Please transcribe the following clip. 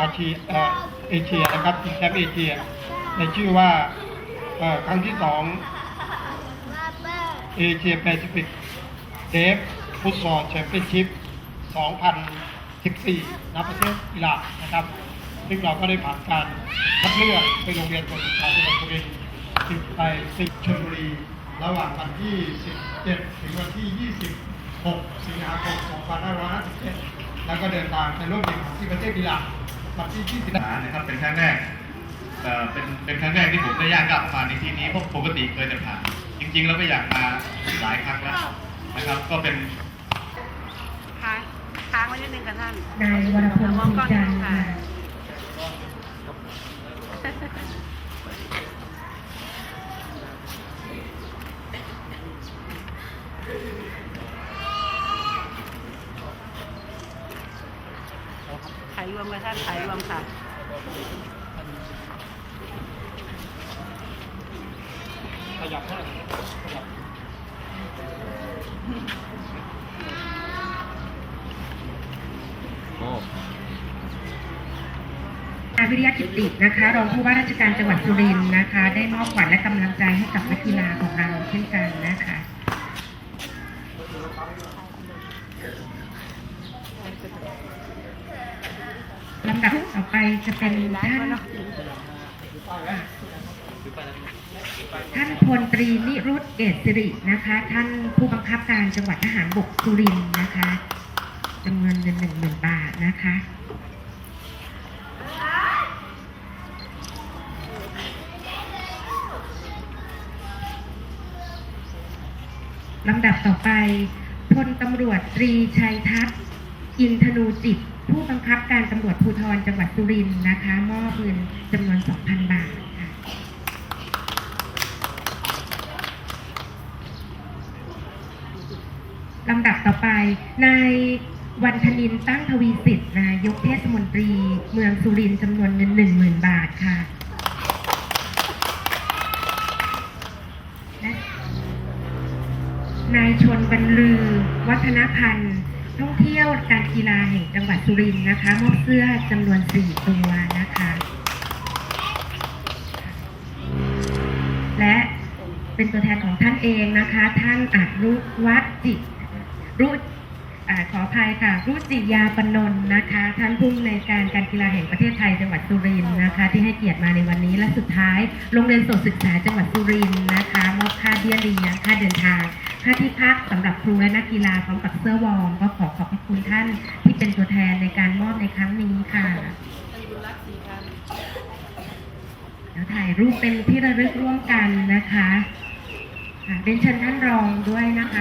อาเชียเอเชียนะครับชิงแชมป์เอเชีย ในชื่อว่าครั้งที่สองเอเชียแปซิฟิกเดฟฟุตซอลแชมเปี้ยนชิพ 2014ณประเทศอิหร่านนะครับ ซึ่งเราก็ได้ผ่านการคัดเลือกไปโรงเรียนคนศึกษาจังหวัดสุรินทร์ติดไปสิชลบุรี ระหว่างวันที่ 17 ถึงวันที่ 26 สิงหาคม 2557 แล้วก็เดินทางไปร่วมแข่งขันที่ประเทศอิหร่าน วันที่20นะครับเป็นครั้งแรกเอ่อเป็นเป็นครั้งแรกที่ผมได้ย่างก้าวมาในที่นี้เพราะปกติเคยจะผ่านจริงๆแล้วก็อยากมาหลายครั้งแล้วนะครับก็เป็นค้างค้างไว้นิดนึงค่ะท่านนายวรพงศ์มองศรีกล้องจันทร์ ค่ะ ค่ะ ถ่าย รวมค่ะท่านถ่ายรวมค่ะขยับเท่าไหร่ขยับนายวิริยะกิตตินะคะ รองผู้ว่าราชการจังหวัดสุรินทร์นะคะ ได้มอบขวัญและกำลังใจให้กับนักกีฬาของเราเช่นกันนะคะ ลำดับต่อไปจะเป็นท่านท่านพลตรีนิรุตเกษสิรินะคะ ท่านผู้บังคับการจังหวัดทหารบกสุรินทร์นะคะจำนวนเงินหนึ่งหมื่นบาทนะคะลำดับต่อไปพลตำรวจตรีชัยทัศน์อินทนูจิต ผู้บังคับการตำรวจภูธรจังหวัดสุรินทร์นะคะมอบเงินจำนวน 2,000 บาทค่ะลำดับต่อไปนายวันธนินตั้งทวีสิทธิ์นายกเทศมนตรี เมืองสุรินทร์จำนวนเงิน 10,000 บาทค่ะและนายชนบรรลือ วัฒนพันธ์ ท่องเที่ยวการกีฬาแห่งจังหวัดสุรินทร์นะคะมอบเสื้อจำนวน 4 ตัวนะคะ และเป็นตัวแทนของท่านเองนะคะ ท่านอาจรุวัดจิรุอขออภัยค่ะ รุจิยาปนนท์นะคะ ท่านผู้อำนวยการการกีฬาแห่งประเทศไทยจังหวัดสุรินทร์นะคะ ที่ให้เกียรติมาในวันนี้และสุดท้าย โรงเรียนโสตศึกษาจังหวัดสุรินทร์นะคะมอบค่าเบี้ยเลี้ยงค่าเดินทาง ค่าที่พักสำหรับครูและนักกีฬาพร้อมกับเสื้อวอร์มก็ขอขอบพระคุณท่านที่เป็นตัวแทนในการมอบในครั้งนี้ค่ะเดี๋ยวถ่ายรูปเป็นที่ระลึกร่วมกันนะคะเป็นเชิญท่านรองด้วยนะคะ